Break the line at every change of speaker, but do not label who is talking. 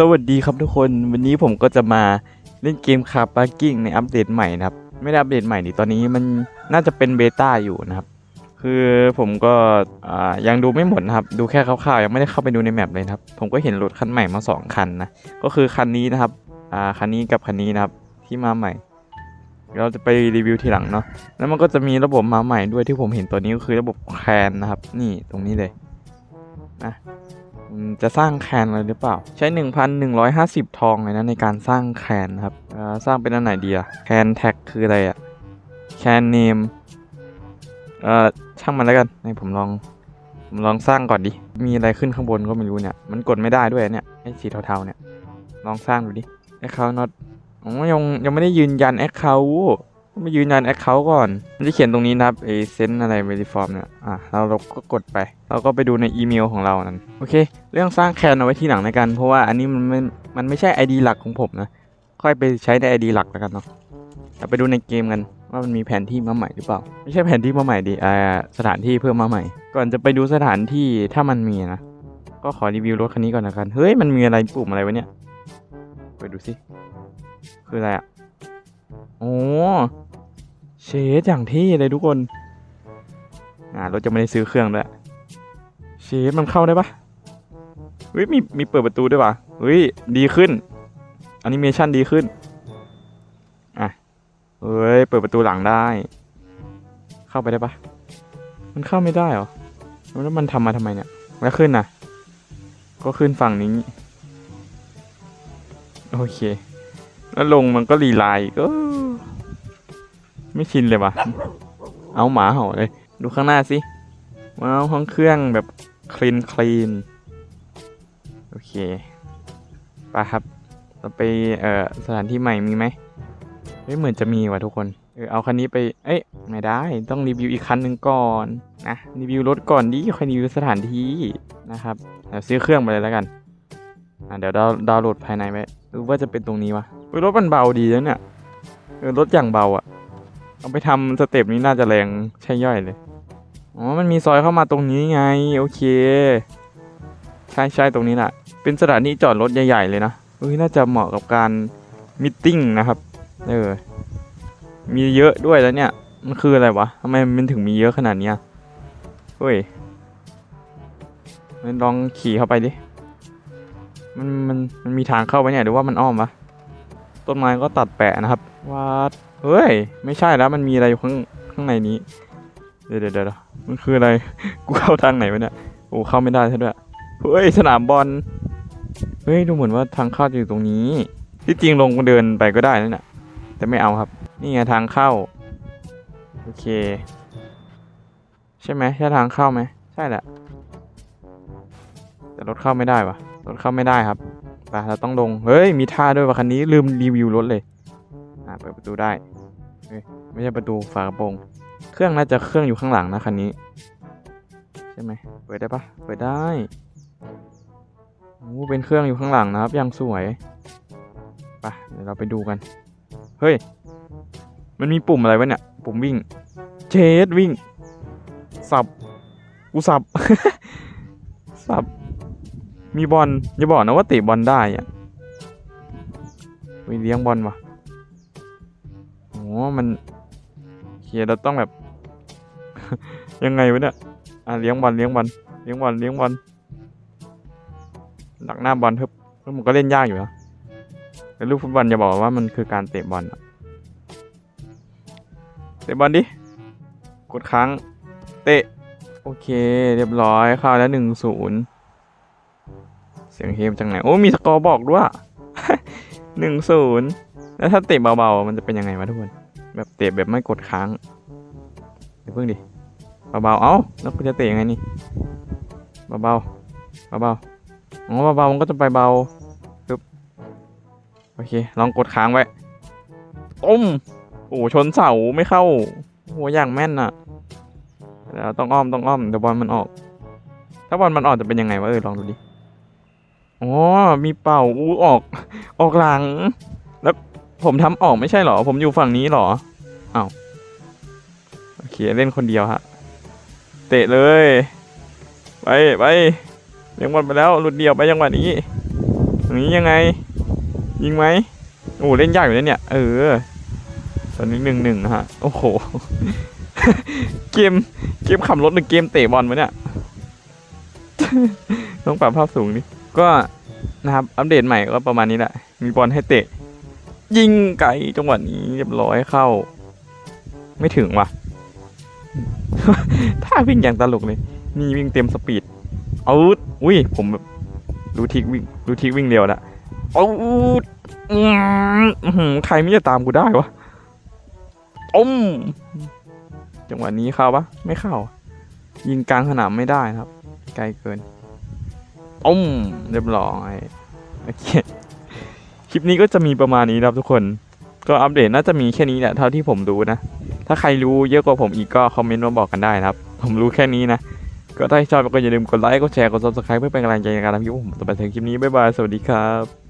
สวัสดีครับทุกคนวันนี้ผมก็จะมาเล่นเกมคาร์ปาร์กิ้งในอัปเดตใหม่นะครับ ไม่ได้อัปเดตใหม่นี่ตอนนี้มันน่าจะเป็นเบต้าอยู่นะครับ คือผมก็ยังดูไม่หมดนะครับ ดูแค่คร่าวๆยังไม่ได้เข้าไปดูในแมปเลยนะครับ ผมก็เห็นรถคันใหม่มาสองคันนะ ก็คือคันนี้นะครับคันนี้กับคันนี้นะครับที่มาใหม่ เราจะไปรีวิวทีหลังเนาะแล้วมันก็จะมีระบบมาใหม่ด้วยที่ผมเห็นตัวนี้ก็คือระบบแคนนะครับ นี่ตรงนี้เลยนะ จะสร้างแคนอะไรหรือเปล่า ใช้ 1,150 ทองเลยนะในการสร้างแคนครับสร้างเป็นอันไหนดีอะแคนแท็กคืออะไรอะแคนเนมเอ่อช่างมันแล้วกันให้ผมลองผมลองสร้างก่อนดิ มีอะไรขึ้นข้างบนก็ไม่รู้เนี่ย มันกดไม่ได้ด้วยเนี่ยไอ้สีเทาๆเนี่ย ลองสร้างดูดิ account not อ๋อยังยังไม่ได้ยืนยัน account ต้อง มายืนยัน account ก่อน มันจะเขียนตรงนี้นะครับไอเซนอะไร veriform เนี่ยอะเราเราก็กดไป เราก็ไปดูในอีเมลของเรานั้นโอเค เรื่องสร้างแคนเอาไว้ที่หลังในกันเพราะว่าอันนี้มันไม่มันไม่ใช่ ID หลักของผมนะ ค่อยไปใช้ใน ID หลักแล้วกันเนาะเราไปดูในเกมกันว่ามันมีแผนที่มาใหม่หรือเปล่า ไม่ใช่แผนที่มาใหม่ดิอ่าสถานที่เพิ่มมาใหม่ ก่อนจะไปดูสถานที่ถ้ามันมีนะก็ขอรีวิวรถคันนี้ก่อนละกันเฮ้ยมันมีอะไรปุ่มอะไรวะเนี่ยไปดูสิคืออะไรอะโอ้ เชดอย่างเที่เลยทุกคน อ่ารถจะไม่ได้ซื้อเครื่องด้วยเชดมันเข้าได้ปะเฮ้ยมีมีเปิดประตูด้วยปะเฮ้ยดีขึ้นแอนิเมชันดีขึ้น อะเฮ้ยเปิดประตูหลังได้ เข้าไปได้ปะมันเข้าไม่ได้เหรอ แล้วมันทำมาทำไมเนี่ยแล้วขึ้นนะก็ขึ้นฝั่งนี้ โอเค แล้วลงมันก็รีไลน์ก็ ไม่ชินเลยวะเอาหมาเห่าเลย ดูข้างหน้าสิว้าวห้องเครื่องแบบคลีนคลีนโอเคไปครับเราไปเอ่อสถานที่ใหม่มีไหมเฮ้ยเหมือนจะมีว่ะทุกคนเออเอาคันนี้ไป เอ้ยไม่ได้ต้องรีวิวอีกคันหนึ่งก่อนนะรีวิวรถก่อนดิค่อยรีวิวสถานที่นะครับเดี๋ยวซื้อเครื่องไปเลยแล้วกันอะเดี๋ยวดาวดาวน์โหลดภายในไว้หรือว่าจะเป็นตรงนี้วะรถมันเบาดีแล้วเนี่ยเออรถอย่างเบาอะ เอาไปทำสเต็ปนี้น่าจะแรงใช่ย่อยเลย อ๋อ มันมีซอยเข้ามาตรงนี้ไง โอเค ใช่ใช่ตรงนี้แหละ เป็นสถานที่จอดรถใหญ่ ๆ เลยนะเฮ้ยน่าจะเหมาะกับการมิทติ้งนะครับ เออ มีเยอะด้วยแล้วเนี่ย มันคืออะไรวะทำไมมันถึงมีเยอะขนาดนี้เฮ้ยลองขี่เข้าไปดิ มันมันมันมีทางเข้าไปเนี่ยหรือว่ามันอ้อมวะ ต้นไม้ก็ตัดแปะนะครับ วัดเฮ้ย ไม่ใช่แล้วมันมีอะไรอยู่ข้างข้างในนี้ เดี๋ยวเดี๋ยวเดี๋ยวมันคืออะไร กูเข้าทางไหนวะเนี่ย โอ้เข้าไม่ได้ซะด้วย เฮ้ย สนามบอล เฮ้ย ดูเหมือนว่าทางเข้าจะอยู่ตรงนี้ ที่จริงลงเดินไปก็ได้นั่นแหละแต่ไม่เอาครับ นี่ไงทางเข้า โอเค ใช่ไหมใช่ทางเข้าไหม ใช่แหละ แต่รถเข้าไม่ได้วะรถเข้าไม่ได้ครับ ไปเราต้องลง เฮ้ย มีท่าด้วยว่ะคันนี้ลืมรีวิวรถเลย เปิดประตูได้เฮ้ยไม่ใช่ประตูฝากระโปรงเครื่องน่าจะเครื่องอยู่ข้างหลังนะคันนี้ ใช่ไหมเปิดได้ปะเปิดได้โอ้เป็นเครื่องอยู่ข้างหลังนะครับยังสวยไปเดี๋ยวเราไปดูกัน เฮ้ย มันมีปุ่มอะไรวะเนี่ย ปุ่มวิ่ง เชดวิ่ง สับ กูสับ สับ มีบอลอย่าบอกนะว่าเตะบอลได้อะมีเลี้ยงบอลวะ มันเฮียเราต้องแบบ ยังไงวะเนี่ยอะเลี้ยงบอลเลี้ยงบอลเลี้ยงบอลเลี้ยงบอลหลักหน้าบอลเพิ่มมันก็เล่นยากอยู่นะแต่ลูกฟุตบอลอย่าบอกว่ามันคือการเตะบอลเตะบอลดิ กดค้าง เตะ โอเค เรียบร้อยเข้าแล้วหนึ่งศูนย์เสียงเฮมจังไหน โอ้ มีสกอร์บอกด้วยหนึ่งศูนย์แล้วถ้าเตะเบาๆ มันจะเป็นยังไงวะทุกคน แบบเตะแบบไม่กดค้างเดี๋ยวเพิ่งดิเบาๆ เอ้าแล้วกูจะเตะยังไงนี่เบาๆเบาๆอ๋อเบาๆมันก็จะไปเบาปึ๊บโอเค ลองกดค้างไว้ต้มโอ้ชนเสาไม่เข้าโหอย่างแม่นอะแล้วต้องอ้อมต้องอ้อมเดี๋ยวบอลมันออก ถ้าบอลมันออกจะเป็นยังไงวะเออลองดูดิอ๋อมีเป่าอู้ออก ออกหลัง ผมทำออกไม่ใช่หรอ ผมอยู่ฝั่งนี้หรออ้าวโอเคเล่นคนเดียวฮะ เตะเลย ไปไปเลี้ยงบอลไปแล้วหลุดเดียวไปจังหวะนี้ตรงนี้ยังไง ยิงไหมโอ้เล่นยากอยู่นะเนี่ย เออ ตอนนี้หนึ่งหนึ่งนะฮะ โอ้โห เกม เกมขับรถหรือเกมเตะบอลวะเนี่ย ต้องปรับภาพสูงดิ ก็นะครับ อัปเดตใหม่ก็ประมาณนี้แหละ มีบอลให้เตะ ยิงไกลจังหวะนี้เรียบร้อยเข้า ไม่ถึงว่ะ ถ้าวิ่งอย่างตลกเลย นี่วิ่งเต็มสปีดเอาอุ้ย ผมแบบรู้ทิกวิ่งรู้ทิกวิ่งเร็วละเอาอืมอื้อหือใครไม่จะตามกูได้วะอมจังหวะนี้เข้าปะไม่เข้า ยิงกลางสนามไม่ได้ครับ ไกลเกินอมเรียบร้อยโอเค ลิปนี้ก็จะมีประมาณนี้ครับทุกคน ก็อัปเดตน่าจะมีแค่นี้แหละเท่าที่ผมรู้นะ ถ้าใครรู้เยอะกว่าผมอีกก็คอมเมนต์มาบอกกันได้นะครับ ผมรู้แค่นี้นะ ก็ถ้าชอบก็อย่าลืมกดไลค์ กดแชร์ กดซับสไคร b e เพื่อเป็นกำลังใจในการทำคลิปผมต่อไปถึงคลิปนี้ บ๊ายบาย สวัสดีครับ